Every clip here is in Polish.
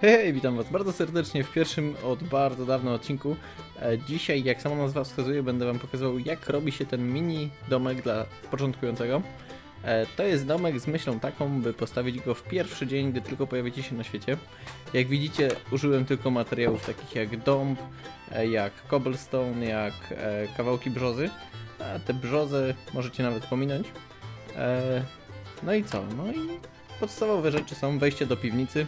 Hej, witam was bardzo serdecznie w pierwszym od bardzo dawno odcinku. E, Dzisiaj, jak sama nazwa wskazuje, będę wam pokazywał jak robi się ten mini domek dla początkującego. E, To jest domek z myślą taką, by postawić go w pierwszy dzień, gdy tylko pojawicie się na świecie. Jak widzicie, użyłem tylko materiałów takich jak dąb, e, jak cobblestone, jak kawałki brzozy. A te brzozy możecie nawet pominąć. No i co? No i podstawowe rzeczy są wejście do piwnicy.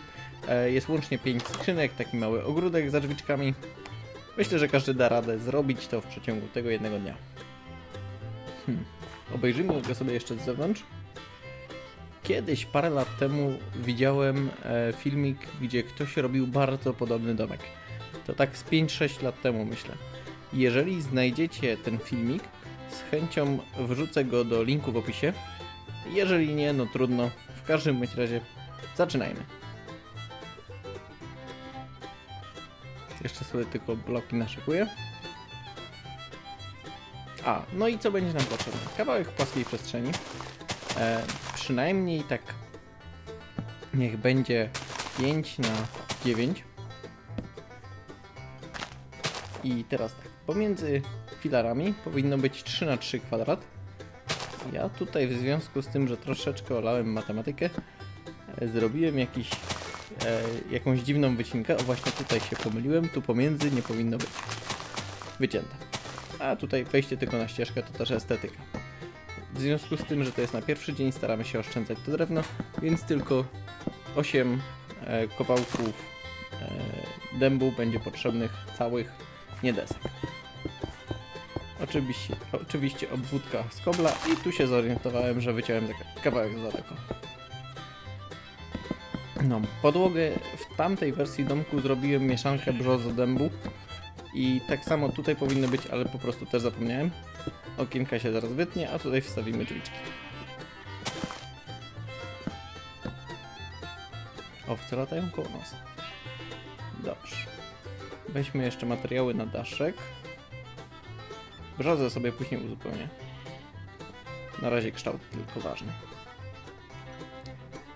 E, Jest łącznie 5 skrzynek, taki mały ogródek za drzwiczkami. Myślę, że każdy da radę zrobić to w przeciągu tego jednego dnia. Hmm. Obejrzyjmy go sobie jeszcze z zewnątrz. Kiedyś, parę lat temu, widziałem e, filmik, gdzie ktoś robił bardzo podobny domek. To tak z 5-6 lat temu, myślę. Jeżeli znajdziecie ten filmik, z chęcią wrzucę go do linku w opisie. Jeżeli nie, no trudno. W każdym bądź razie, zaczynajmy. Jeszcze sobie tylko bloki naszykuję. A, no i co będzie nam potrzebne? Kawałek płaskiej przestrzeni. E, przynajmniej tak niech będzie 5 na 9. I teraz tak, pomiędzy filarami powinno być 3 na 3 kwadrat. Ja tutaj w związku z tym, że troszeczkę olałem matematykę, e, zrobiłem jakiś e, jakąś dziwną wycinkę. O właśnie tutaj się pomyliłem, tu pomiędzy nie powinno być wycięte. A tutaj wejście tylko na ścieżkę to też estetyka. W związku z tym, że to jest na pierwszy dzień, staramy się oszczędzać to drewno, więc tylko 8 e, kawałków e, dębu będzie potrzebnych całych, nie desek. Oczywiście, oczywiście obwódka z kobla i tu się zorientowałem, że wyciąłem kawałek za daleko. No, podłogę w tamtej wersji domku zrobiłem mieszankę brzozo-dębu i tak samo tutaj powinny być, ale po prostu też zapomniałem. Okienka się zaraz wytnie, a tutaj wstawimy drzwiczki. Owce latają koło nas. Dobrze. Weźmy jeszcze materiały na daszek. Brzozę sobie później uzupełnię. Na razie kształt tylko ważny.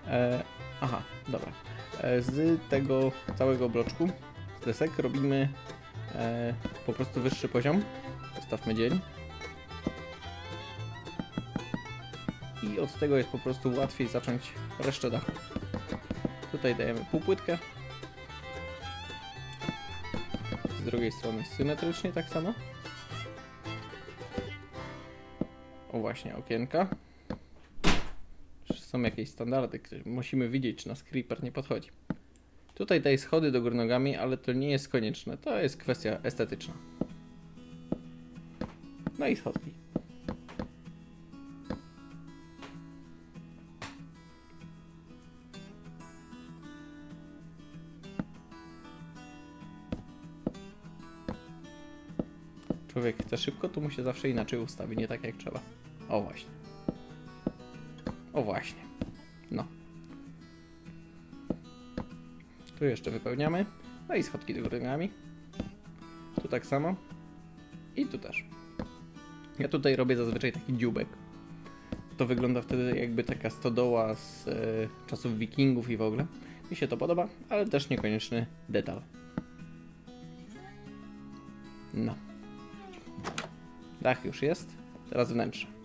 E, aha, dobra. E, z tego całego bloczku, z desek, robimy e, po prostu wyższy poziom. Postawmy dzień. I od tego jest po prostu łatwiej zacząć resztę dachu. Tutaj dajemy półpłytkę. Z drugiej strony symetrycznie tak samo. Właśnie, okienka. Są jakieś standardy, które musimy widzieć, czy nas creeper nie podchodzi. Tutaj daje schody do góry nogami, ale to nie jest konieczne. To jest kwestia estetyczna. No i schodki. Człowiek chce szybko, to mu się zawsze inaczej ustawi, nie tak jak trzeba. O właśnie. O właśnie. No. Tu jeszcze wypełniamy. No i schodki do góry nogami. Tu tak samo. I tu też. Ja tutaj robię zazwyczaj taki dziubek. To wygląda wtedy jakby taka stodoła z e, czasów wikingów i w ogóle. Mi się to podoba, ale też niekonieczny detal. No. Dach już jest. Teraz wnętrze.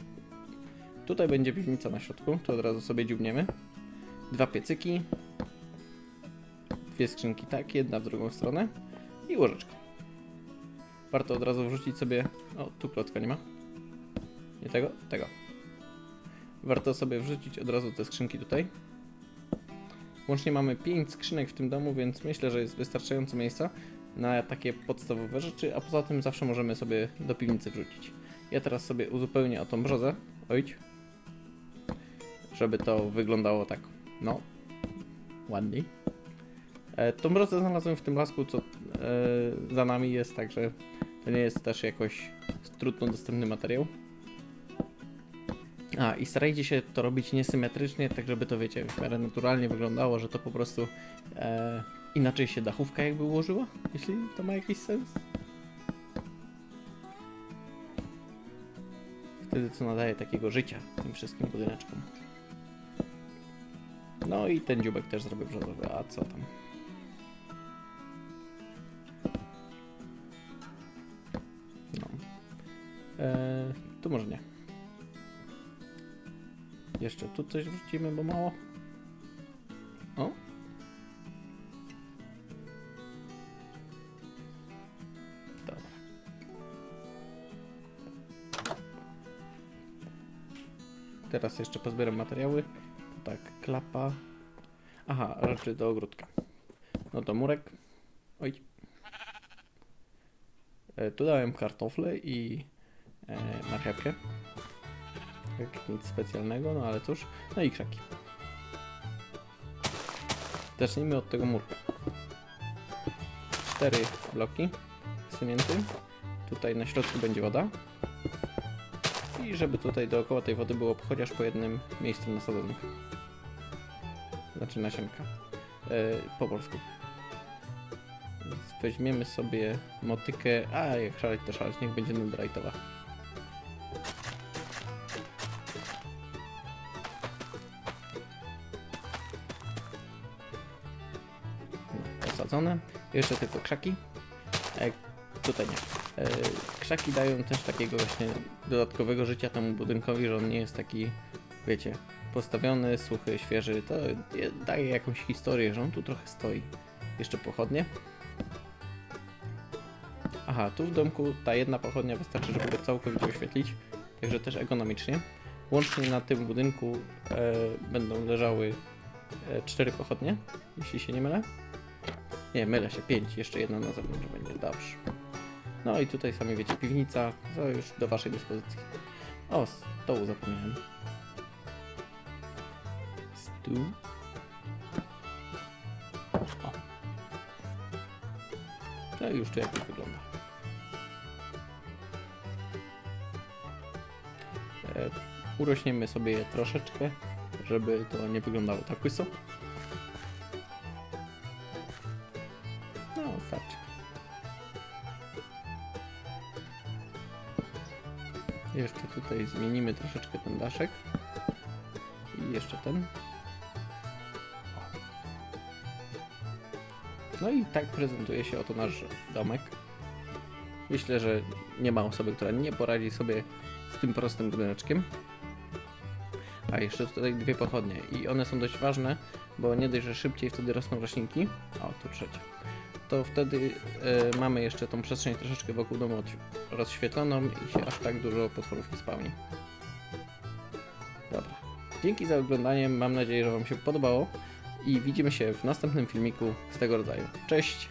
Tutaj będzie piwnica na środku, to od razu sobie dziubniemy. Dwa piecyki. Dwie skrzynki tak, jedna w drugą stronę. I łożeczko. Warto od razu wrzucić sobie... O, tu klocka nie ma. Nie tego? Tego. Warto sobie wrzucić od razu te skrzynki tutaj. Łącznie mamy 5 skrzynek w tym domu, więc myślę, że jest wystarczająco miejsca na takie podstawowe rzeczy, a poza tym zawsze możemy sobie do piwnicy wrzucić. Ja teraz sobie uzupełnię o tą brzozę. Ojć. Żeby to wyglądało tak, no, ładniej. E, tą brzozę znalazłem w tym lasku, co e, za nami jest, także to nie jest też jakoś trudno dostępny materiał. A, i starajcie się to robić niesymetrycznie, tak żeby to, wiecie, w miarę naturalnie wyglądało, że to po prostu e, inaczej się dachówka jakby ułożyła, jeśli to ma jakiś sens. Wtedy co nadaje takiego życia tym wszystkim budyneczkom. No i ten dziubek też zrobił brzozowy, a co tam? No. E, tu może nie. Jeszcze tu coś wrzucimy, bo mało. O. Dobra. Teraz jeszcze pozbieram materiały. Tak, klapa. Aha, rzeczy do ogródka. No to murek. Oj. E, tu dałem kartofle i e, marchewkę. Tak, nic specjalnego, no ale cóż. No i krzaki. Zacznijmy od tego murka. Cztery bloki wsunięty. Tutaj na środku będzie woda. I żeby tutaj dookoła tej wody było chociaż po jednym miejscu nasadzonych. Znaczy nasionka. E, po polsku. Więc Weźmiemy sobie motykę. A, jak szaleć to szaleć, niech będzie netherite'owa. Osadzone. Jeszcze tylko krzaki. E, tutaj nie. E, krzaki dają też takiego właśnie dodatkowego życia temu budynkowi, że on nie jest taki, wiecie, postawiony, suchy, świeży. To je- daje jakąś historię, że on tu trochę stoi. Jeszcze pochodnie. Aha, tu w domku ta jedna pochodnia wystarczy, żeby go całkowicie oświetlić. Także też ekonomicznie. Łącznie na tym budynku e, będą leżały e, cztery pochodnie, jeśli się nie mylę. Nie, mylę się, pięć. Jeszcze jedna na zewnątrz będzie, dobrze. No i tutaj sami wiecie, piwnica, to już do waszej dyspozycji. O, stołu zapomniałem. Stół. O. I już tu to wygląda. E, urośniemy sobie je troszeczkę, żeby to nie wyglądało tak łyso. No, starczy. Jeszcze tutaj zmienimy troszeczkę ten daszek. I jeszcze ten. No i tak prezentuje się oto nasz domek. Myślę, że nie ma osoby, która nie poradzi sobie z tym prostym budyneczkiem. A jeszcze tutaj dwie pochodnie i one są dość ważne, bo nie dość, że szybciej wtedy rosną roślinki. O, tu trzecia. To wtedy e, mamy jeszcze tą przestrzeń troszeczkę wokół domu rozświetloną i się aż tak dużo potworów nie spełni. Dobra. Dzięki za oglądanie. Mam nadzieję, że Wam się podobało i widzimy się w następnym filmiku z tego rodzaju. Cześć!